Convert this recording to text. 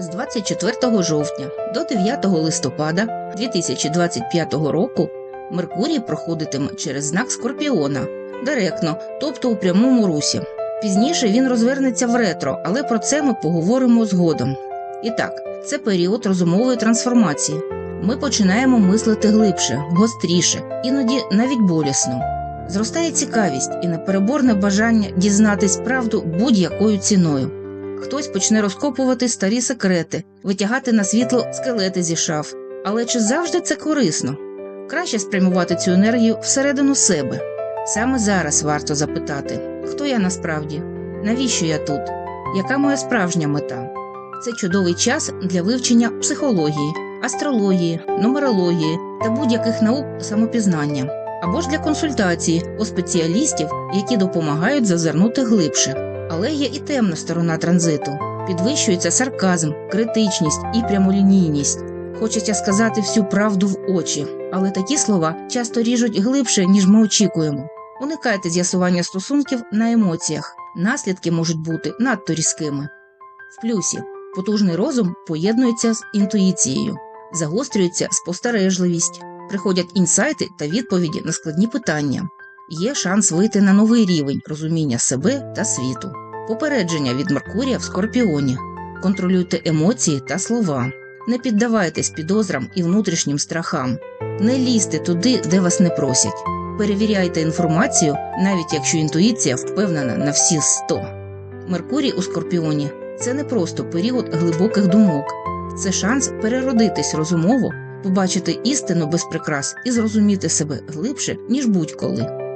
З 24 жовтня до 9 листопада 2025 року Меркурій проходитиме через знак Скорпіона директно, тобто у прямому русі. Пізніше він розвернеться в ретро, але про це ми поговоримо згодом. І так, це період розумової трансформації. Ми починаємо мислити глибше, гостріше, іноді навіть болісно. Зростає цікавість і непереборне бажання дізнатись правду будь-якою ціною. Хтось почне розкопувати старі секрети, витягати на світло скелети зі шаф. Але чи завжди це корисно? Краще спрямувати цю енергію всередину себе. Саме зараз варто запитати, хто я насправді, навіщо я тут, яка моя справжня мета? Це чудовий час для вивчення психології, астрології, нумерології та будь-яких наук самопізнання, або ж для консультації у спеціалістів, які допомагають зазирнути глибше. Але є і темна сторона транзиту. Підвищується сарказм, критичність і прямолінійність. Хочеться сказати всю правду в очі, але такі слова часто ріжуть глибше, ніж ми очікуємо. Уникайте з'ясування стосунків на емоціях. Наслідки можуть бути надто різкими. В плюсі потужний розум поєднується з інтуїцією, загострюється спостережливість, приходять інсайти та відповіді на складні питання. Є шанс вийти на новий рівень розуміння себе та світу. Попередження від Меркурія в Скорпіоні. Контролюйте емоції та слова. Не піддавайтесь підозрам і внутрішнім страхам. Не лізьте туди, де вас не просять. Перевіряйте інформацію, навіть якщо інтуїція впевнена на всі 100. Меркурій у Скорпіоні це не просто період глибоких думок, це шанс переродитись розумово, побачити істину без прикрас і зрозуміти себе глибше, ніж будь-коли.